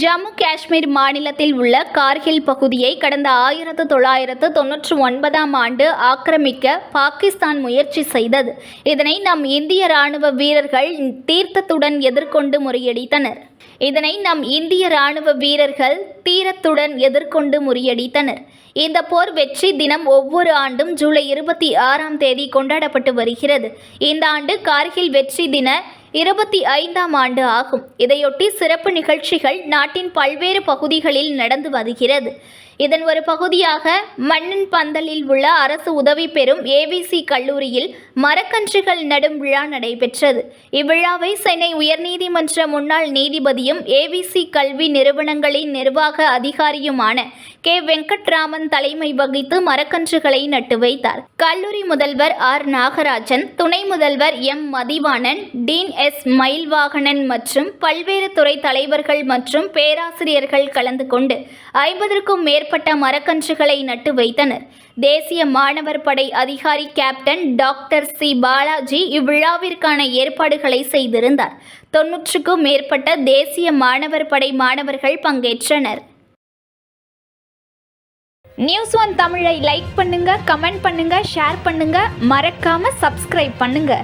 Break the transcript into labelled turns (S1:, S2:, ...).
S1: ஜம்மு காஷ்மீர் மாநிலத்தில் உள்ள கார்கில் பகுதியை கடந்த ஆயிரத்து தொள்ளாயிரத்து தொன்னூற்றி ஒன்பதாம் ஆண்டு ஆக்கிரமிக்க பாகிஸ்தான் முயற்சி செய்தது. இதனை நம் இந்திய ராணுவ வீரர்கள் தீர்த்தத்துடன் எதிர்கொண்டு முறியடித்தனர். இதனை நம் இந்திய ராணுவ வீரர்கள் தீரத்துடன் எதிர்கொண்டு முறியடித்தனர். இந்த போர் வெற்றி தினம் ஒவ்வொரு ஆண்டும் ஜூலை இருபத்தி ஆறாம் தேதி கொண்டாடப்பட்டு வருகிறது. இந்த ஆண்டு கார்கில் வெற்றி தின இருபத்தி ஐந்தாம் ஆண்டு ஆகும். இதையொட்டி சிறப்பு நிகழ்ச்சிகள் நாட்டின் பல்வேறு பகுதிகளில் நடந்து வருகிறது. இதன் ஒரு பகுதியாக மண்ணின் பந்தலில் உள்ள அரசு உதவி பெறும் ஏவிசி கல்லூரியில் மரக்கன்றுகள் நடும் விழா நடைபெற்றது. இவ்விழாவை சென்னை உயர்நீதிமன்ற முன்னாள் நீதிபதியும் ஏவிசி கல்வி நிறுவனங்களின் நிர்வாக அதிகாரியுமான கே. வெங்கட்ராமன் தலைமை வகித்து மரக்கன்றுகளை நட்டு வைத்தார். கல்லூரி முதல்வர் ஆர். நாகராஜன் துணை முதல்வர் M. Mathivanan dean S Mayilvaganan மற்றும் பல்வேறு துறை தலைவர்கள் மற்றும் பேராசிரியர்கள் கலந்து கொண்டு ஐம்பதற்கும் மேற்பட்ட மரக்கன்றுகளை நட்டு வைத்தனர். தேசிய மாணவர் படை அதிகாரி கேப்டன் டாக்டர் சி பாலாஜி இவ்விழாவிற்கான ஏற்பாடுகளை செய்திருந்தார். தொன்னூற்றுக்கும் மேற்பட்ட தேசிய மாணவர் படை மாணவர்கள் பங்கேற்றனர். நியூஸ் ஒன் தமிழை லைக் பண்ணுங்க கமெண்ட் பண்ணுங்க ஷேர் பண்ணுங்க. மறக்காம சப்ஸ்கிரைப் பண்ணுங்க.